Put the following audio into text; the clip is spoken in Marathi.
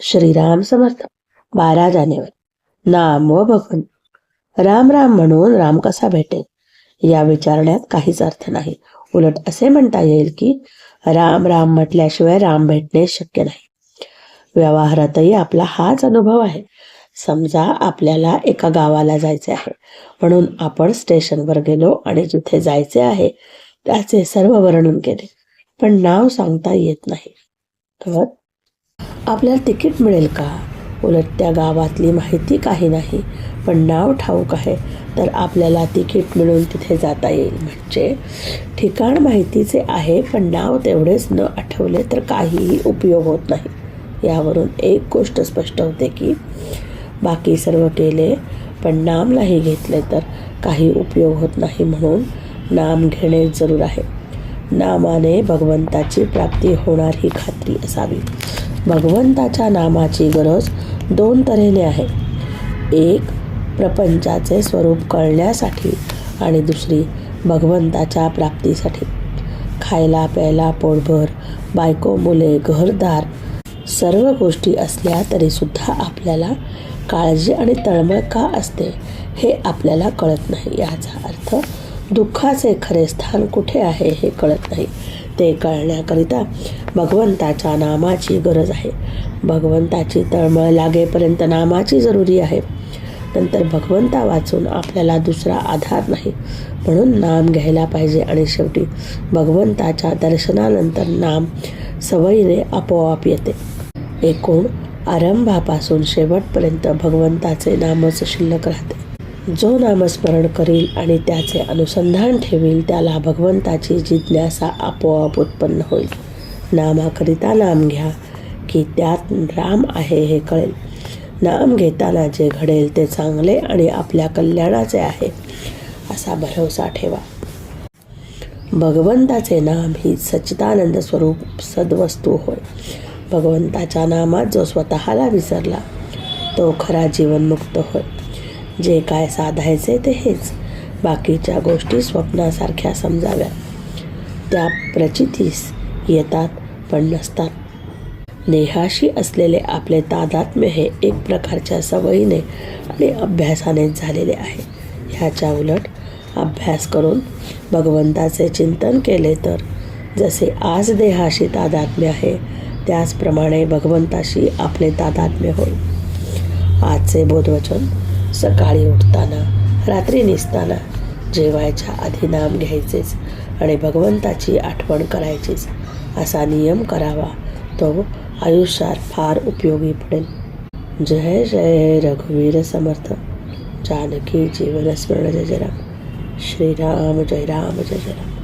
श्रीराम समर्थ बारा जानेवारी. नाम व भगवन राम राम म्हणून राम कसा भेटेल? या विचारण्यात काहीच अर्थ नाही. उलट असे म्हणता येईल की राम राम म्हटल्याशिवाय राम भेटणे शक्य नाही. व्यवहारातही आपला हाच अनुभव आहे. समजा आपल्याला एका गावाला जायचे आहे. म्हणून आपण स्टेशनवर गेलो आणि जिथे जायचे आहे त्याचे सर्व वर्णन केले. पण नाव सांगता येत नाही. तर आपल्याला तिकीट मिळेल का? उलट त्या गावातली माहिती काही नाही पण नाव ठाऊक आहे तर आपल्याला तिकीट मिळून तिथे जाता येईल. म्हणजे ठिकाण माहितीचे आहे पण नाव तेवढेच न आठवले तर काहीही उपयोग होत नाही. यावरून एक गोष्ट स्पष्ट होते की बाकी सर्व केले पण नाम नाही घेतले तर काही उपयोग होत नाही म्हणून नाम घेणे जरूर आहे. नामाने भगवंताची प्राप्ती होणार ही खात्री असावी. भगवंताच्या नामाची गरज दोन तऱ्हेने आहे. एक प्रपंचाचे स्वरूप कळण्यासाठी आणि दुसरी भगवंताच्या प्राप्तीसाठी. खायला प्यायला पोटभर बायको मुले घरदार सर्व गोष्टी असल्या तरीसुद्धा आपल्याला काळजी आणि तळमळ का असते हे आपल्याला कळत नाही याचा अर्थ दुःखाचे खरे स्थान कुठे आहे हे कळत नाही. ते कळण्याकरिता भगवंताच्या नामाची गरज आहे. भगवंताची तळमळ लागेपर्यंत नामाची जरुरी आहे. नंतर भगवंता वाचून आपल्याला दुसरा आधार नाही. म्हणून नाम घ्यायला पाहिजे आणि शेवटी भगवंताच्या दर्शनानंतर नाम सवयीने आपोआप येते. एकूण आरंभापासून शेवटपर्यंत भगवंताचे नामच शिल्लक राहते. जो नामस्मरण करील आणि त्याचे अनुसंधान ठेवील त्याला भगवंताची जिज्ञासा आपोआप उत्पन्न होईल. नामाकरिता नाम घ्या की त्यात राम आहे हे कळेल. नाम घेताना जे घडेल ते चांगले आणि आपल्या कल्याणाचे आहे असा भरोसा ठेवा. भगवंताचे नाम ही सच्चिदानंद स्वरूप सद्वस्तू होय. भगवंताच्या नामात जो स्वतःला विसरला तो खरा जीवनमुक्त होय. जे काय साधायचे ते हेच. बाकीच्या गोष्टी स्वप्नासारख्या समजाव्या. त्या प्रचितीस येतात पण नसतात. नेहाशी असलेले आपले तादात्म्य हे एक प्रकारच्या सवयीने आणि अभ्यासाने झालेले आहे. ह्याच्या उलट अभ्यास करून भगवंताचे चिंतन केले तर जसे आज देहाशी तादात्म्य आहे त्याचप्रमाणे भगवंताशी आपले तादात्म्य होईल. आजचे बोधवचन सकाळी उठताना रात्री निसताना जेवायच्या आधी नाम घ्यायचेच आणि भगवंताची आठवण करायचीच. असा नियम करावा. तो आयुष्यात फार उपयोगी पडेल. जय जय रघुवीर समर्थ. जानकी जीवन स्मरण जय जय राम. श्रीराम जय राम जय जय राम.